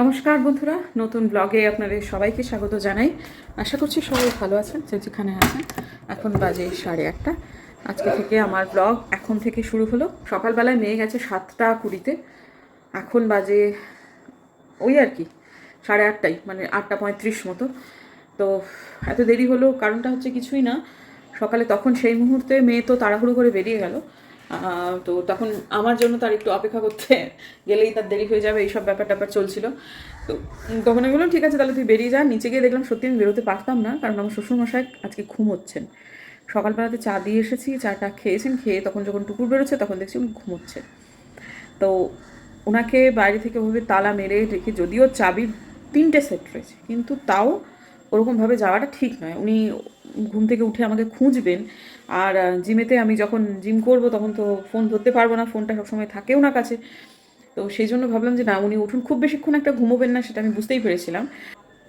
নমস্কার বন্ধুরা, নতুন ব্লগে আপনাদের সবাইকে স্বাগত জানাই। আশা করছি সবাই ভালো আছেন যে যেখানে আছেন। এখন বাজে সাড়ে আটটা। আজকে থেকে আমার ব্লগ এখন থেকে শুরু হলো। সকালবেলায় মেয়ে গেছে সাতটা কুড়িতে। এখন বাজে ওই আর কি, সাড়ে আটটাই মানে আটটা পঁয়ত্রিশ মতো। তো এত দেরি হলো, কারণটা হচ্ছে কিছুই না। সকালে তখন সেই মুহূর্তে মেয়ে তো তাড়াহুড়ো করে বেরিয়ে গেল। তো তখন আমার জন্য তার একটু অপেক্ষা করতে গেলেই তার দেরি হয়ে যাবে, এইসব ব্যাপার ট্যাপার চলছিল। তো তখন আমি বললাম, ঠিক আছে, তাহলে তুই বেরিয়ে যা। নিচে গিয়ে দেখলাম, সত্যি আমি বেরোতে পারতাম না, কারণ আমার শ্বশুরমশাই আজকে ঘুমোচ্ছেন সকালবেলাতে চা দিয়ে এসেছি, চাটা খেয়েছেন, খেয়ে তখন যখন টুকুর বেরোচ্ছে, তখন দেখছি উনি ঘুমোচ্ছেন। তো ওনাকে বাইরে থেকে ওভাবে তালা মেরে রেখে যদিও চাবির তিনটে সেট রয়েছে, কিন্তু তাও ওরকমভাবে যাওয়াটা ঠিক নয়। উনি ঘুম থেকে উঠে আমাকে খুঁজবেন। আর জিমেতে আমি যখন জিম করব তখন তো ফোন ধরতে পারব না, ফোনটা সবসময় থাকে ওনার কাছে। তো সেই জন্য ভাবলাম যে না, উনি উঠুন। খুব বেশিক্ষণ একটা ঘুমোবেন না, সেটা আমি বুঝতেই পেরেছিলাম।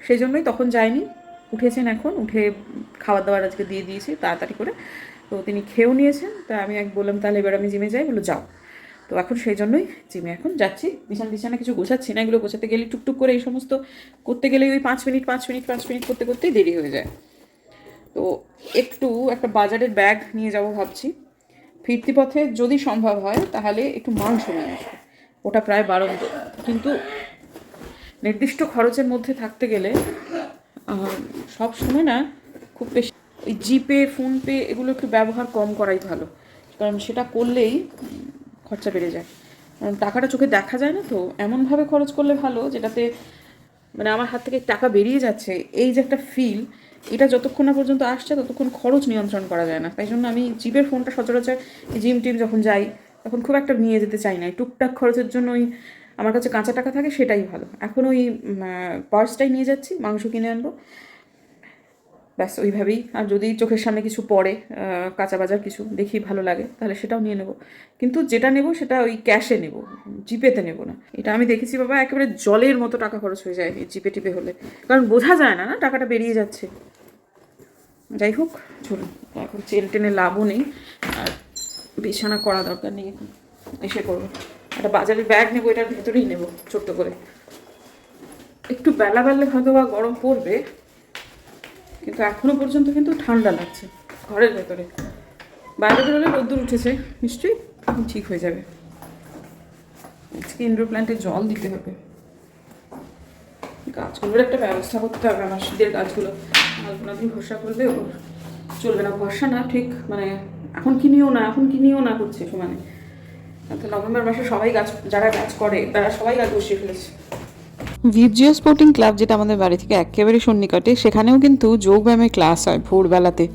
সেই জন্যই তখন যায়নি উঠেছেন এখন, উঠে খাবার দাবার আজকে দিয়ে দিয়েছি, তাড়াতাড়ি করে। তো তিনি খেয়েও নিয়েছেন। তা আমি এক বললাম, তাহলে এবার আমি জিমে যাই। বলো যাও। তো এখন সেই জন্যই জিমে এখন যাচ্ছি। বিছানা বিছানা কিছু গোছাচ্ছি না, এগুলো গোছাতে গেলে টুকটুক করে এই সমস্ত করতে গেলে ওই পাঁচ মিনিট পাঁচ মিনিট পাঁচ মিনিট করতে করতেই দেরি হয়ে যায়। তো একটু একটা বাজারের ব্যাগ নিয়ে যাব ভাবছি। ফিরতি পথে যদি সম্ভব হয়, তাহলে একটু মাংস নিয়ে আসব। ওটা প্রায় বারন্ত কিন্তু নির্দিষ্ট খরচের মধ্যে থাকতে গেলে সব সময় না খুব বেশি ওই জিপে, ফোনপে এগুলো একটু ব্যবহার কম করাই ভালো। কারণ সেটা করলেই খরচা বেড়ে যায়। টাকাটা চোখে দেখা যায় না তো, এমনভাবে খরচ করলে ভালো, যেটাতে মানে আমার হাত থেকে টাকা বেরিয়ে যাচ্ছে, এই যে একটা ফিল এটা যতক্ষণ না পর্যন্ত আসছে ততক্ষণ খরচ নিয়ন্ত্রণ করা যায় না। তাই জন্য আমি জিপের ফোনটা সচরাচর জিম টিম যখন যাই, তখন খুব একটা নিয়ে যেতে চাই না। টুকটাক খরচের জন্য ওই আমার কাছে কাঁচা টাকা থাকে, সেটাই ভালো। এখন ওই পার্সটাই নিয়ে যাচ্ছি, মাংস কিনে আনব। ব্যাস, ওইভাবেই। আর যদি চোখের সামনে কিছু পড়ে কাঁচা বাজার কিছু দেখি ভালো লাগে, তাহলে সেটাও নিয়ে নেব। কিন্তু যেটা নেব সেটা ওই ক্যাশে নেব জিপেতে নেব না। এটা আমি দেখেছি বাবা, একেবারে জলের মতো টাকা খরচ হয়ে যায় জিপে টিপে হলে। কারণ বোঝা যায় না না, টাকাটা বেরিয়ে যাচ্ছে। যাই হোক, চলুন, এখন চেন টেনে লাভও নেই। আর বিছানা করা দরকার নেই এসে করব। একটা বাজারের ব্যাগ নেব, এটার ভেতরেই নেব, ছোট্ট করে। একটু বেলা বেলা হয়তো বা গরম পড়বে কিন্তু এখনও পর্যন্ত কিন্তু ঠান্ডা লাগছে, ঘরের ভেতরে। বাইরে বেরোলে রোদ্দুর উঠেছে, নিশ্চয়ই ঠিক হয়ে যাবে। আজকে ইনডোর প্ল্যান্টে জল দিতে হবে। গাছগুলোর একটা ব্যবস্থা করতে হবে, আমার শীতের গাছগুলো। গাছগুলো আপনি ভরসা করলে ওর চলবে না, ভরসা না ঠিক মানে এখন কিনিও না, এখন কিনিও না করছে সমানে। তো নভেম্বর মাসে সবাই গাছ, যারা গাছ করে, তারা সবাই গাছ বসিয়ে ফেলেছে। ভিপজিও স্পোর্টিং ক্লাব, যেটা আমাদের বাড়ি থেকে একেবারে সন্নিকটে, সেখানেও কিন্তু যোগব্যায়ামের ক্লাস হয় ভোরবেলাতে।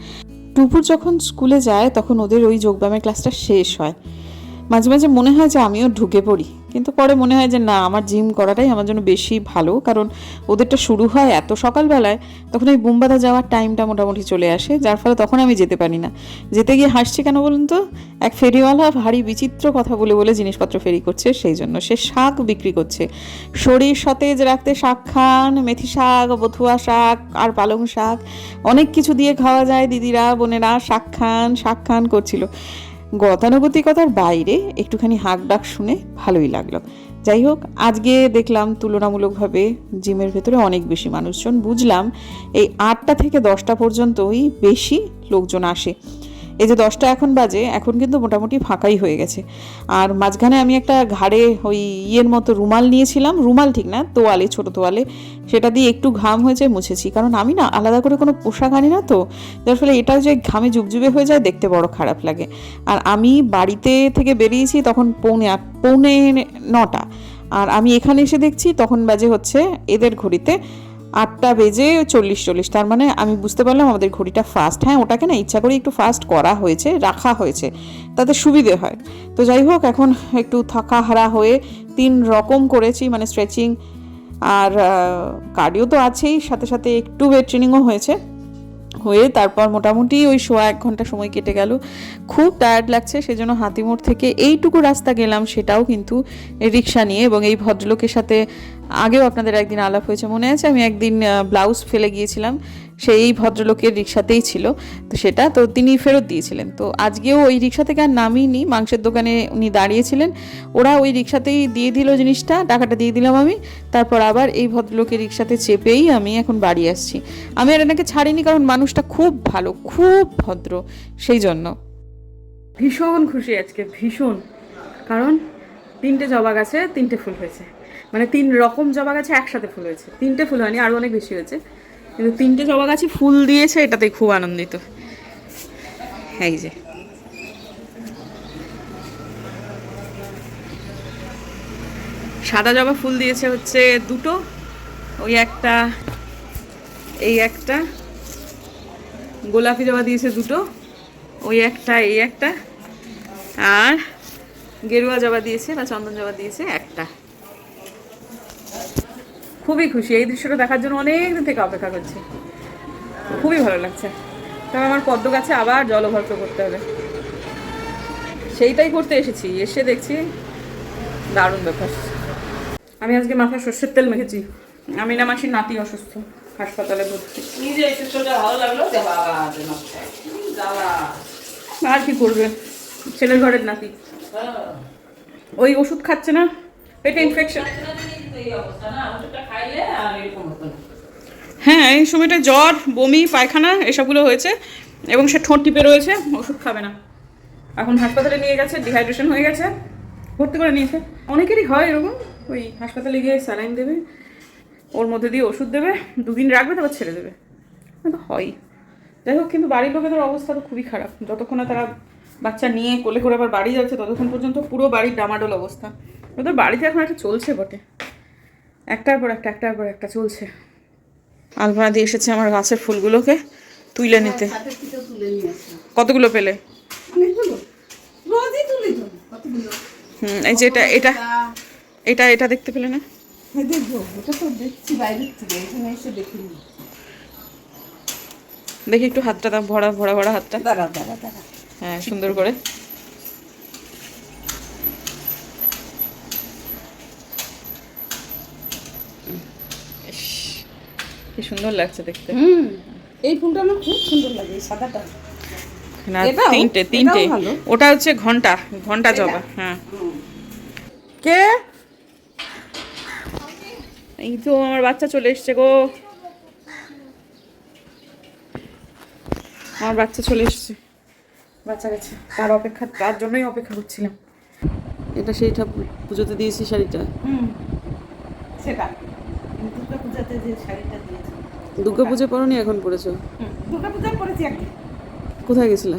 টুপুর যখন স্কুলে যায়, তখন ওদের ওই যোগব্যায়ামের ক্লাসটা শেষ হয়। মাঝে মাঝে মনে হয় যে আমিও ঢুকে পড়ি। কিন্তু পরে মনে হয় যে না, আমার জিম করাটাই আমার জন্য বেশি ভালো। কারণ ওদেরটা শুরু হয় এত সকালবেলায়, তখন ওই বুম্বাদা যাওয়ার টাইমটা মোটামুটি চলে আসে, যার ফলে তখন আমি যেতে পারি না। যেতে গিয়ে হাসছি কেন বলুন তো? এক ফেরিওয়ালা ভারী বিচিত্র কথা বলে বলে জিনিসপত্র ফেরি করছে, সেই জন্য। সে শাক বিক্রি করছে। শরীর সতেজ রাখতে শাক খান, মেথি শাক, বথুয়া শাক আর পালং শাক। অনেক কিছু দিয়ে খাওয়া যায় দিদিরা, বোনেরা, শাক খান শাক খান করছিল। গতানুগতিকতার বাইরে একটুখানি হাঁক ডাক শুনে ভালোই লাগল। যাই হোক, আজকে দেখলাম তুলনামূলকভাবে জিমের ভেতরে অনেক বেশি মানুষজন। বুঝলাম এই আটটা থেকে দশটা পর্যন্তই বেশি লোকজন আসে। এই যে দশটা এখন বাজে, এখন কিন্তু মোটামুটি ফাঁকাই হয়ে গেছে। আর মাঝখানে আমি একটা ঘাড়ে ওই ইয়ের মতো রুমাল নিয়েছিলাম, রুমাল ঠিক না, তোয়ালে, ছোট তোয়ালে। সেটা দিয়ে একটু ঘাম হয়েছে মুছেছি। কারণ আমি না আলাদা করে কোনো পোশাক আনি না তো, যার ফলে এটাও যে ঘামে জুবজুবে হয়ে যায়, দেখতে বড় খারাপ লাগে। আর আমি বাড়িতে থেকে বেরিয়েছি তখন পৌনে আট, পৌনে নটা। আর আমি এখানে এসে দেখছি তখন বাজে হচ্ছে এদের ঘড়িতে আটটা বেজে চল্লিশ চল্লিশ। তার মানে আমি বুঝতে পারলাম আমাদের ঘড়িটা ফাস্ট হ্যাঁ ওটাকে না ইচ্ছা করে একটু ফাস্ট করা হয়েছে, রাখা হয়েছে। তাতে সুবিধে হয়। তো যাই হোক, এখন একটু থাকা হারা হয়ে তিন রকম করেছি মানে স্ট্রেচিং আর কার্ডিও তো আছেই, সাথে সাথে একটু ওয়েট ট্রেনিংও হয়েছে। হয়ে তারপর মোটামুটি ওই সোয়া এক ঘণ্টা সময় কেটে গেল। খুব টায়ার্ড লাগছে, সেজন্য হাতিমোড় থেকে এইটুকু রাস্তা গেলাম, সেটাও কিন্তু রিক্সা নিয়ে এবং এই ভদ্রলোকের সাথে আগেও আপনাদের একদিন আলাপ হয়েছে। মনে আছে আমি একদিন ব্লাউজ ফেলে গিয়েছিলাম সেই ভদ্রলোকের রিক্সাতেই ছিল, তো সেটা তো তিনি ফেরত দিয়েছিলেন। তো আজকেও ওই রিক্সা থেকে আর নামিনি, মাংসের দোকানে উনি দাঁড়িয়েছিলেন। ওরা ওই রিক্সাতেই দিয়ে দিল জিনিসটা, টাকাটা দিয়ে দিলাম আমি। তারপর আবার এই ভদ্রলোকের রিক্সাতে চেপেই আমি এখন বাড়ি আসছি। আমি আর এনাকে ছাড়িনি কারণ মানুষটা খুব ভালো, খুব ভদ্র, সেই জন্য। ভীষণ খুশি আজকে, ভীষণ। কারণ তিনটে জবা গাছে তিনটে ফুল হয়েছে। মানে তিন রকম জবা গাছে একসাথে ফুল হয়েছে। তিনটে ফুল হয়নি, আরও অনেক বেশি হয়েছে। কিন্তু তিনটে জবা গাছে ফুল দিয়েছে, এটাতে খুব আনন্দিত। এই যে। সাদা জবা ফুল দিয়েছে হচ্ছে দুটো, ওই একটা, এই একটা, গোলাপি জবা দিয়েছে দুটো, ওই একটা, এই একটা, আর গেরুয়া জবা দিয়েছে বা চন্দন জবা দিয়েছে একটা। খুবই খুশি। এই দৃশ্যটা দেখার জন্য অনেক দিন থেকে অপেক্ষা করছি। খুবই ভালো লাগছে। তবে আমার পদ্ম গাছে আবার জল জলভর্ত করতে হবে। সেইটাই করতে এসেছি। এসে দেখছি দারুণ ব্যাপার। আমি আজকে মাথায় সর্ষের তেল মেখেছি। আমি না মাসির নাতি অসুস্থ। হাসপাতালে ভর্তি। নিজে ভালো লাগল আর কি করবে? ছেলের ঘরের নাতি। ওই ওষুধ খাচ্ছে না? পেটে ইনফেকশন হ্যাঁ এই সময়টা জ্বর, বমি, পায়খানা, এসবগুলো হয়েছে এবং সে ঠোঁট টিপে রয়েছে, ওষুধ খাবে না। এখন হাসপাতালে নিয়ে গেছে ডিহাইড্রেশন হয়ে গেছে, ভর্তি করে নিয়েছে। অনেকেরই হয় এরকম, ওই হাসপাতালে গিয়ে স্যালাইন দেবে, ওর মধ্যে দিয়ে ওষুধ দেবে, দুদিন রাখবে, তারপর ছেড়ে দেবে। তো হয়। যাই হোক, কিন্তু বাড়ির লোকেদের অবস্থা তো খুবই খারাপ। যতক্ষণ না তারা বাচ্চা নিয়ে কোলে করে আবার বাড়ি যাচ্ছে, ততক্ষণ পর্যন্ত পুরো বাড়ির ডামাডোল অবস্থা। ওদের বাড়িতে এখন একটা চলছে বটে। একটার পর একটা একটার পর একটা চলছে। আলপনা দিয়ে এসেছে আমার গাছের ফুলগুলোকে তুলে নিতে। কতগুলো পেলে? হুম এই যে এটা এটা এটা এটা দেখতে পেলে না? হ্যাঁ দেখি একটু হাতটা ভরা ভরা ভরা হাতটা। দাঁড়া দাঁড়া দাঁড়া হ্যাঁ সুন্দর করে। কি সুন্দর লাগছে দেখতে। হুম এই ফুলটা আমার খুব সুন্দর লাগে এই সাদাটা। না তিনটে তিনটে। ওটা হচ্ছে ঘণ্টা ঘণ্টা জবা হ্যাঁ। কে? এই তো আমার বাচ্চা চলে এসছে গো। আমার বাচ্চা চলে এসছে। বাচ্চা গেছে তার অপেক্ষা তার জন্যই অপেক্ষা করছিলাম। এটা সেই ঠাকুর পুজোতে দিয়েছি শাড়িটা। হুম সেটা। পূজাতে যে শাড়িটা দিয়েছে। পরনি এখন পড়েছো হুম দুর্গা পূজায় পরেছি একদিন। কোথায় গেছিলে?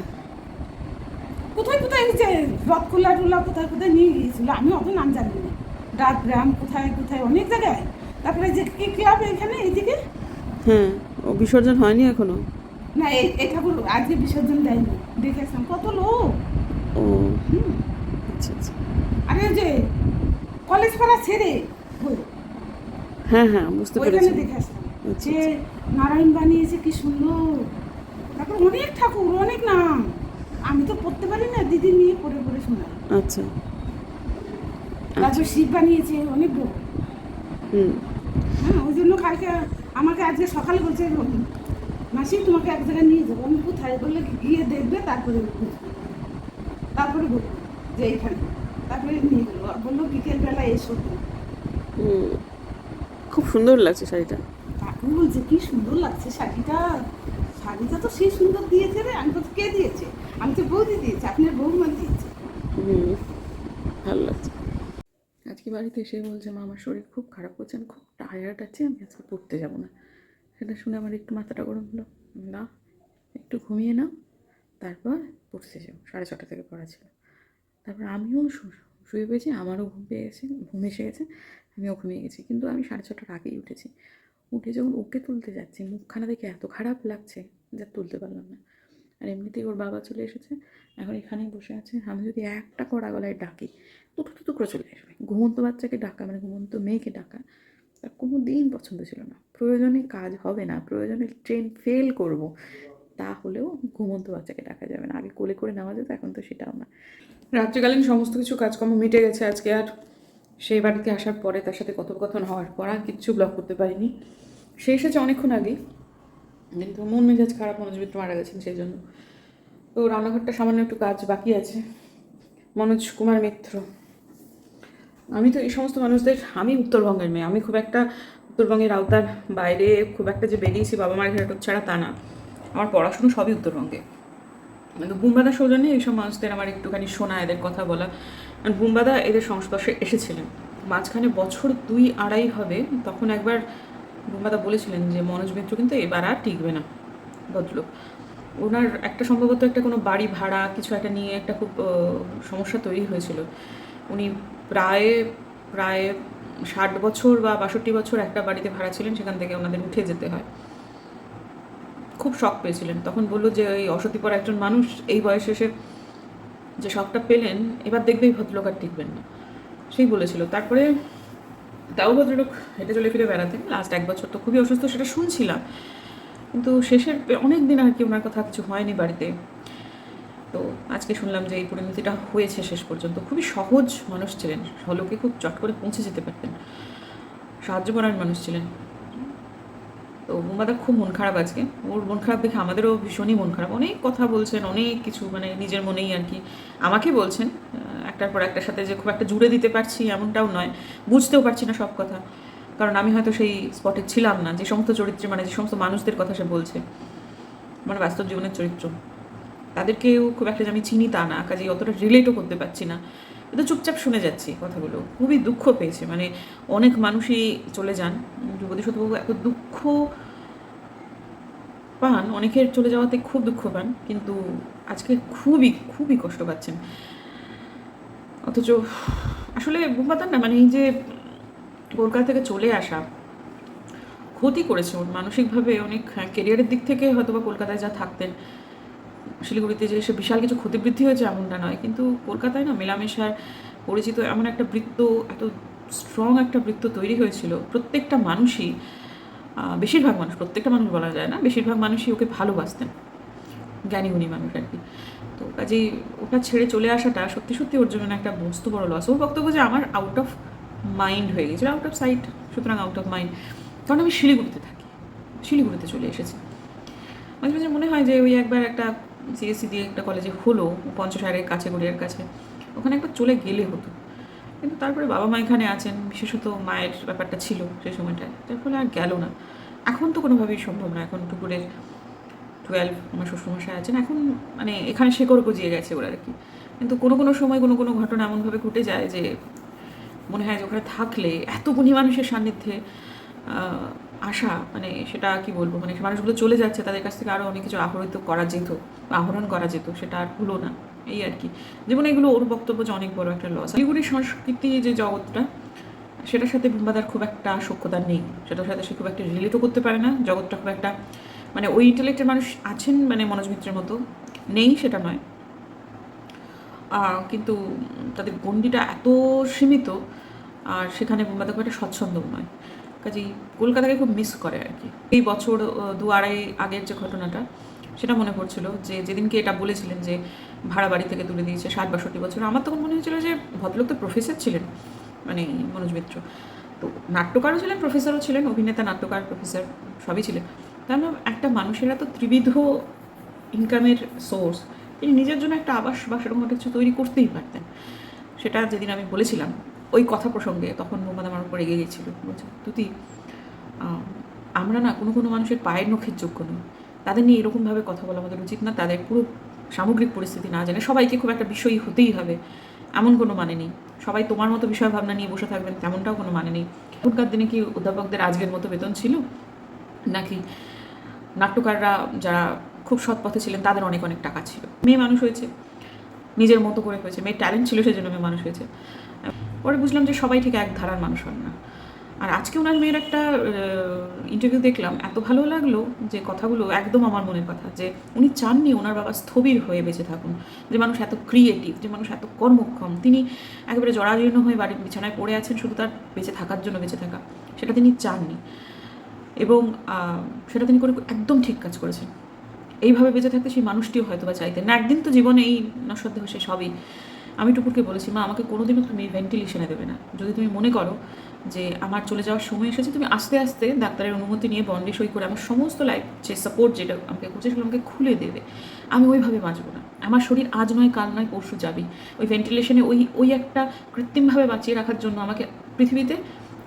কোথায় কোথায়? যে রথখোলা টুলা কোথায় কোথায় নিয়ে গিয়েছিল। আমি অত নাম জানি না ডাক গ্রাম কোথায় কোথায় অনেক জায়গায়। তারপরে যে কি কি হবে এখানে এইদিকে? হ্যাঁ ও বিসর্জন হয়নি এখনও? না এই এই ঠাকুর আজকে বিসর্জন দেয়নি। দেখে আসলাম কত লোক। ও হুম। আচ্ছা আচ্ছা। আরে যে কলেজ পাড়া ছেড়ে। হ্যাঁ হ্যাঁ বুঝতে পেরেছি। দেখে আসলাম। আচ্ছা, যে নারায়ণ বানিয়েছে কি সুন্দর। তারপর অনেক ঠাকুর অনেক নাম। আমি তো পড়তে পারি না দিদি নিয়ে পড়ে পড়ে শোনাই। আচ্ছা। তারপর শিব বানিয়েছে অনেক লোক হুম। হ্যাঁ ওই জন্য কালকে আমাকে আজকে সকালে বলছে মাসি তোমাকে এক জায়গায় নিয়ে যাব। আমি কোথায়? বললে গিয়ে দেখবে তারপরে। তারপরে বলব যে এইখানে। তারপরে নিয়ে গেলো। আর বলল বিকেলবেলা এসো। হুম। খুব সুন্দর লাগছে শাড়িটা। কাকু বলছে কি সুন্দর লাগছে শাড়িটা। শাড়িটা তো সেই সুন্দর দিয়েছে রে। আমি বলছি কে দিয়েছে? আমি তো বৌদি দিয়েছে। আপনার বৌমা দিয়েছে। হুম ভালো লাগছে। আজকে বাড়িতে এসে বলছে মা আমার শরীর খুব খারাপ করছে আমি খুব টায়ার্ড আছি। আমি আজকে পড়তে যাব না। সেটা শুনে আমার একটু মাথাটা গরম হলো। না একটু ঘুমিয়ে নাও। তারপর পড়তে যাব। সাড়ে ছটা থেকে পড়া ছিল। তারপর আমিও শুয়ে পেয়েছি আমারও ঘুম পেয়ে গেছে, ঘুম এসে গেছে, আমিও ঘুমিয়ে গেছি। কিন্তু আমি সাড়ে ছটার আগেই উঠেছি। উঠে যখন ওকে তুলতে যাচ্ছি, মুখখানা দেখে এত খারাপ লাগছে যা তুলতে পারলাম না। আর এমনিতেই ওর বাবা চলে এসেছে, এখন এখানেই বসে আছে। আমি যদি একটা কড়া গলায় ডাকি, টুকরো টুকরো চলে আসবে। ঘুমন্ত বাচ্চাকে ডাকা মানে ঘুমন্ত মেয়েকে ডাকা তার কোনো দিন পছন্দ ছিল না। প্রয়োজনে কাজ হবে না, প্রয়োজনে ট্রেন ফেল করব, তাহলেও ঘুমন্ত বাচ্চাকে ডাকা যাবে না। আগে কোলে করে নেওয়া যেত, এখন তো সেটাও না। রাত্রিকালীন সমস্ত কিছু কাজকর্ম মিটে গেছে আজকে, আর সেই বাড়িতে আসার পরে তার সাথে কথোপকথন হওয়ার পর আর কিচ্ছু ব্লগ করতে পারিনি। সে এসেছে অনেকক্ষণ আগেই কিন্তু মন মেজাজ খারাপ, মনোজ মিত্র মারা গেছেন সেই জন্য। তো রান্নাঘরটা সামান্য একটু কাজ বাকি আছে। মনোজ কুমার মিত্র। আমি তো এই সমস্ত মানুষদের, আমি উত্তরবঙ্গের মেয়ে। আমি খুব একটা উত্তরবঙ্গের আওতার বাইরে, খুব একটা যে বেরিয়েছি বাবা মার ঘেরাটোর ছাড়া তা না। আমার পড়াশুনো সবই উত্তরবঙ্গে। কিন্তু বুম্বাদা সৌজন্যে এইসব মানুষদের আমার একটুখানি শোনা, এদের কথা বলা। আর বুম্বাদা এদের সংস্পর্শে এসেছিলেন। মাঝখানে বছর দুই আড়াই হবে, তখন একবার বুম্বাদা বলেছিলেন যে, মনোজ মিত্র কিন্তু এবার আর টিকবে না, ভদ্রলোক। ওনার একটা সম্ভবত একটা কোনো বাড়ি ভাড়া, কিছু একটা নিয়ে একটা খুব সমস্যা তৈরি হয়েছিল। উনি প্রায় প্রায় ষাট বছর বা বাষট্টি বছর একটা বাড়িতে ভাড়া ছিলেন, সেখান থেকে ওনাদের উঠে যেতে হয়। খুব শখ পেয়েছিলেন। তখন বলল যে ওই অসতিপর একজন মানুষ এই বয়সে এসে যে শখটা পেলেন, এবার দেখবে এই ভদ্রলোক আর টিকবেন না। সেই বলেছিল। তারপরে তাও ভদ্রলোক হেঁটে চলে ফিরে বেড়াতেন। লাস্ট এক বছর তো খুবই অসুস্থ, সেটা শুনছিলাম। কিন্তু শেষের অনেক দিন আর কি ওনার কথা কিছু হয়নি বাড়িতে। তো আজকে শুনলাম যে এই পরিণতিটা হয়েছে শেষ পর্যন্ত। খুবই সহজ মানুষ ছিলেন। হলোকে খুব চট করে পৌঁছে যেতে পারতেন। সাহায্য করার মানুষ ছিলেন। তো বুম্বাদার খুব মন খারাপ আজকে। ওর মন খারাপ দেখে আমাদেরও ভীষণই মন খারাপ। অনেক কথা বলছেন, অনেক কিছু মানে নিজের মনেই আর কি আমাকে বলছেন একটার পর একটার সাথে যে খুব একটা জুড়ে দিতে পারছি এমনটাও নয়, বুঝতেও পারছি না সব কথা। কারণ আমি হয়তো সেই স্পটে ছিলাম না, যে সমস্ত চরিত্রে মানে যে সমস্ত মানুষদের কথা সে বলছে। মানে বাস্তব জীবনের চরিত্র। তাদেরকেও খুব একটা যে আমি চিনি তা না কাজে অতটা রিলেটও করতে পারছি না। কিন্তু চুপচাপ শুনে যাচ্ছি কথাগুলো। খুবই দুঃখ পেয়েছে। মানে অনেক মানুষই চলে যান। যুবতী সত্যবাবু এত দুঃখ পান, অনেকের চলে যাওয়াতে খুব দুঃখ পান, কিন্তু আজকে খুবই খুবই কষ্ট পাচ্ছেন। অথচ আসলে বুম্বাতার না মানে এই যে কলকাতা থেকে চলে আসা, ক্ষতি করেছে ওর মানসিকভাবে অনেক কেরিয়ারের দিক থেকে হয়তো বা কলকাতায় যা থাকতেন শিলিগুড়িতে যে সে বিশাল কিছু ক্ষতিবৃদ্ধি হয়েছে এমনটা নয়। কিন্তু কলকাতায় না মেলামেশার পরিচিত এমন একটা বৃত্ত, এত স্ট্রং একটা বৃত্ত তৈরি হয়েছিল। প্রত্যেকটা মানুষই বেশিরভাগ মানুষ, প্রত্যেকটা মানুষ বলা যায় না, বেশিরভাগ মানুষই ওকে ভালোবাসতেন। জ্ঞানী গুণী মানুষ আর কি। তো কাজেই ওটা ছেড়ে চলে আসাটা সত্যি সত্যি ওর জন্য একটা বস্তু বড় লস ওর বক্তব্য যে আমার আউট অফ মাইন্ড হয়ে গেছিল আউট অফ সাইট সুতরাং আউট অফ মাইন্ড কারণ আমি শিলিগুড়িতে থাকি, শিলিগুড়িতে চলে এসেছি। মাঝে মাঝে মনে হয় যে ওই একবার একটা সিএসসি দিয়ে একটা কলেজে হলো, পঞ্চশায়ের কাছে, গড়িয়ার কাছে। ওখানে একবার চলে গেলে হতো। কিন্তু তারপরে বাবা মা এখানে আছেন, বিশেষত মায়ের ব্যাপারটা ছিল সেই সময়টায়। তার ফলে আর গেল না। এখন তো কোনোভাবেই সম্ভব না। এখন টুকুরের টুয়েলভ আমার শ্বশুরমশাই আছেন। এখন মানে এখানে শেকড় গজিয়ে গেছে ওরা আর কি। কিন্তু কোনো কোনো সময় কোনো কোনো ঘটনা এমনভাবে ঘটে যায় যে মনে হয় যে ওখানে থাকলে এত গুণী মানুষের সান্নিধ্যে আসা মানে সেটা কি বলব? মানে মানুষগুলো চলে যাচ্ছে, তাদের কাছ থেকে আরও অনেক কিছু আহরিত করা যেত, আহরণ করা যেত, সেটা আর হলো না, এই আর কি। যেমন এগুলো ওর বক্তব্য যে অনেক বড় একটা লস শিলিগুড়ির সংস্কৃতি যে জগৎটা, সেটার সাথে বুম্বাদার খুব একটা সক্ষতা নেই। সেটার সাথে সে খুব একটা রিলেটও করতে পারে না। জগৎটা খুব একটা মানে ওই ইন্টেলেক্টের মানুষ আছেন মানে মনোজ মিত্রের মতো, নেই সেটা নয়। কিন্তু তাদের গণ্ডিটা এত সীমিত, আর সেখানে বোম্বাদা খুব একটা স্বচ্ছন্দ নয়। কাজেই কলকাতাকে খুব মিস করে আর কি। এই বছর দু আড়াই আগের যে ঘটনাটা, সেটা মনে পড়ছিল যে যেদিনকে এটা বলেছিলেন যে ভাড়া বাড়ি থেকে তুলে দিয়েছে ষাট, বাষট্টি বছর, আমার তখন মনে হয়েছিল যে ভদ্রলোক তো প্রফেসর ছিলেন মানে মনোজ মিত্র। তো নাট্যকারও ছিলেন প্রফেসরও ছিলেন, অভিনেতা, নাট্যকার প্রফেসর সবই ছিলেন। তার মানে একটা মানুষেরা তো ত্রিবিধ ইনকামের সোর্স তিনি নিজের জন্য একটা আবাস বা সেরকম কিছু তৈরি করতেই পারতেন। সেটা যেদিন আমি বলেছিলাম ওই কথা প্রসঙ্গে তখন মোহাম্মদ আমার উপর এগিয়ে গেছিল বলছে, তুতি আমরা না কোনো কোনো মানুষের পায়ের নখের যোগ্য নই। তাদের নিয়ে এরকমভাবে কথা বলা আমাদের উচিত না। তাদের পুরো সামগ্রিক পরিস্থিতি না জানে সবাইকে খুব একটা বিষয়ই হতেই হবে। এমন কোনো মানে নেই। সবাই তোমার মতো বিষয় ভাবনা নিয়ে বসে থাকবেন, তেমনটাও কোনো মানে নেই। এখনকার দিনে কি অধ্যাপকদের আজকের মতো বেতন ছিল? নাকি নাট্যকাররা যারা খুব সৎ পথে ছিলেন, তাদের অনেক অনেক টাকা ছিল। মেয়ে মানুষ হয়েছে, নিজের মতো করে হয়েছে। মেয়ের ট্যালেন্ট ছিল, সেজন্য মেয়ে মানুষ হয়েছে। পরে বুঝলাম যে সবাই ঠিক এক ধারার মানুষ হন না। আর আজকে ওনার মেয়ের একটা ইন্টারভিউ দেখলাম, এত ভালো লাগল যে কথাগুলো একদম আমার মনের কথা, যে উনি চাননি ওনার বাবা স্থবির হয়ে বেঁচে থাকুন, যে মানুষ এত ক্রিয়েটিভ যে মানুষ এত কর্মক্ষম। তিনি একেবারে জরাজীর্ণ হয়ে বাড়ির বিছানায় পড়ে আছেন, শুধু তার বেঁচে থাকার জন্য বেঁচে থাকা, সেটা তিনি চাননি। এবং সেটা তিনি করে একদম ঠিক কাজ করেছেন। এইভাবে বেঁচে থাকতে সেই মানুষটিও হয়তো বা চাইতেন না। একদিন তো জীবনে এই নশ্বর দেহ সে সবই আমি টুকুরকে বলেছি, মা, আমাকে কোনোদিনও তুমি ভেন্টিলেশনে দেবে না। যদি তুমি মনে করো যে আমার চলে যাওয়ার সময় এসেছে, তুমি আস্তে আস্তে ডাক্তারের অনুমতি নিয়ে বন্ডে সই করে আমার সমস্ত লাইফ যে সাপোর্ট যেটা আমাকে করছে সেগুলো আমাকে খুলে দেবে। আমি ওইভাবে বাঁচবো না। আমার শরীর আজ নয়, কাল নয়, পরশু যাবেই। ওই ভেন্টিলেশনে ওই ওই একটা কৃত্রিমভাবে বাঁচিয়ে রাখার জন্য আমাকে পৃথিবীতে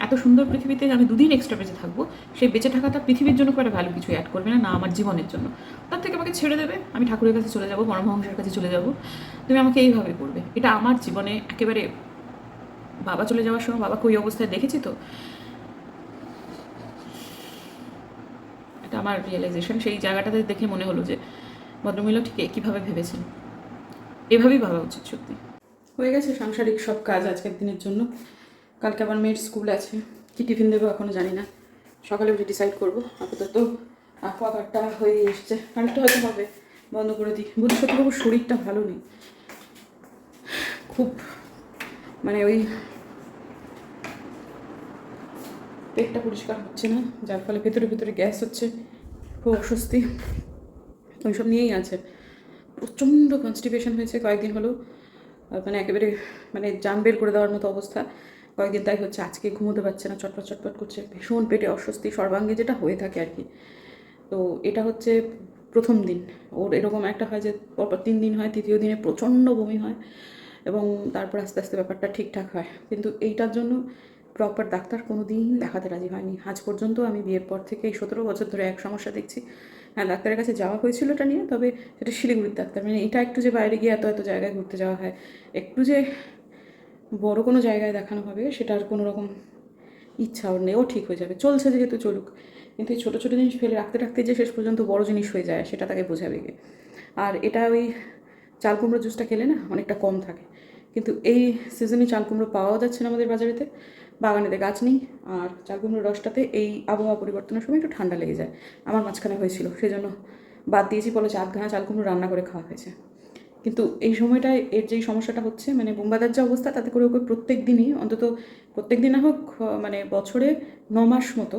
এত সুন্দর পৃথিবীতে আমি দুদিন এক্সট্রা বেঁচে থাকব, সেই বেঁচে থাকাটা পৃথিবীর জন্য একটা ভ্যালু কিছু অ্যাড করবে না না আমার জীবনের জন্য। তার থেকে আমাকে ছেড়ে দেবে, আমি ঠাকুরের কাছে চলে যাব পরমহংসের কাছে চলে যাব। তুমি আমাকে এইভাবে করবে। এটা আমার জীবনে একেবারে বাবা চলে যাওয়ার সময়, বাবাকে ওই অবস্থায় দেখেছি তো? এটা আমার রিয়েলাইজেশন সেই জায়গাটাতে দেখে মনে হলো যে ভদ্রমহিলা ঠিক কীভাবে ভেবেছেন। এভাবেই ভাবা উচিত সত্যি। হয়ে গেছে সাংসারিক সব কাজ আজকের দিনের জন্য। কালকে আমার মেয়ের স্কুল আছে। কি টিফিন দেবো এখনও জানি না। সকালে উঠে ডিসাইড করব। আপাতত কার্ডটা হয়ে এসছে। কারেন্টটা হয়তো হবে। বন্ধ করে দিই। বুধ সত্যিবাবুর শরীরটা ভালো নেই। খুব মানে ওই পেটটা পরিষ্কার হচ্ছে না। যার ফলে ভেতরে ভেতরে গ্যাস হচ্ছে। খুব অস্বস্তি। ওইসব নিয়েই আছে। প্রচণ্ড কনস্টিপেশন হয়েছে কয়েকদিন হলো। মানে একেবারে মানে জান বের করে দেওয়ার মতো অবস্থা। কয়েকদিন তাই হচ্ছে আজকে ঘুমোতে পারছে না, চটপট চটপট করছে, ভীষণ পেটে অস্বস্তি, সর্বাঙ্গে যেটা হয়ে থাকে আর কি। তো এটা হচ্ছে প্রথম দিন। ওর এরকম একটা হয় যে পরপর তিন দিন হয়, তৃতীয় দিনে প্রচণ্ড বমি হয় এবং তারপর আস্তে আস্তে ব্যাপারটা ঠিকঠাক হয়। কিন্তু এইটার জন্য প্রপার ডাক্তার কোনো দিন দেখাতে রাজি হয়নি। আজ পর্যন্ত আমি বিয়ের পর থেকে এই সতেরো বছর ধরে এক সমস্যা দেখছি। হ্যাঁ ডাক্তারের কাছে যাওয়া হয়েছিল এটা নিয়ে, তবে সেটা শিলিগুড়ির ডাক্তার। মানে এটা একটু যে বাইরে গিয়ে এত এত জায়গায় ঘুরতে যাওয়া হয়, একটু যে বড় কোনো জায়গায় দেখানো হবে সেটার কোনো রকম ইচ্ছা ওর নেই। ও ঠিক হয়ে যাবে, চলছে যেহেতু চলুক। কিন্তু এই ছোটো ছোটো জিনিস ফেলে রাখতে রাখতে যে শেষ পর্যন্ত বড় জিনিস হয়ে যায়, সেটা তাকে বোঝাবে গে। আর এটা ওই চাল কুমড়ো জুসটা খেলে না, অনেকটা কম থাকে। কিন্তু এই সিজনে চাল কুমড়ো পাওয়াও যাচ্ছে না আমাদের বাজারেতে। বাগানেতে গাছ নেই, আর চাল কুমড়োর রসটাতে এই আবহাওয়া পরিবর্তনের সময় একটু ঠান্ডা লেগে যায়। আমার মাঝখানে হয়েছিল, সেজন্য বাদ দিয়েছি বলে চাঁদঘানা চাল কুমড়ো রান্না করে খাওয়া হয়েছে। কিন্তু এই সময়টায় এর যেই সমস্যাটা হচ্ছে মানে বোম্বাদার যে অবস্থা, তাতে করে ওকে প্রত্যেক দিনই, অন্তত প্রত্যেক দিন না হোক মানে বছরে ন মাস মতো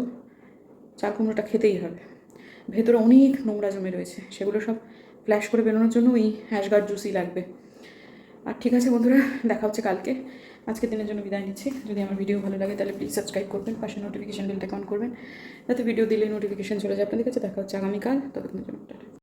চাল কুমড়োটা খেতেই হবে। ভেতরে অনেক নোংরা জমে রয়েছে, সেগুলো সব ফ্ল্যাশ করে বেরোনোর জন্য ওই হ্যাশগার্ড জুসই লাগবে। আর ঠিক আছে বন্ধুরা, দেখা হচ্ছে কালকে। আজকের দিনের জন্য বিদায় নিচ্ছি। যদি আমার ভিডিও ভালো লাগে, তাহলে প্লিজ সাবস্ক্রাইব করবেন, পাশে নোটিফিকেশন বেলটা অন করবেন। যাতে ভিডিও দিলে নোটিফিকেশন চলে যায়। আপনাদের কাছে দেখা হচ্ছে আগামীকাল। ততক্ষণের জন্য।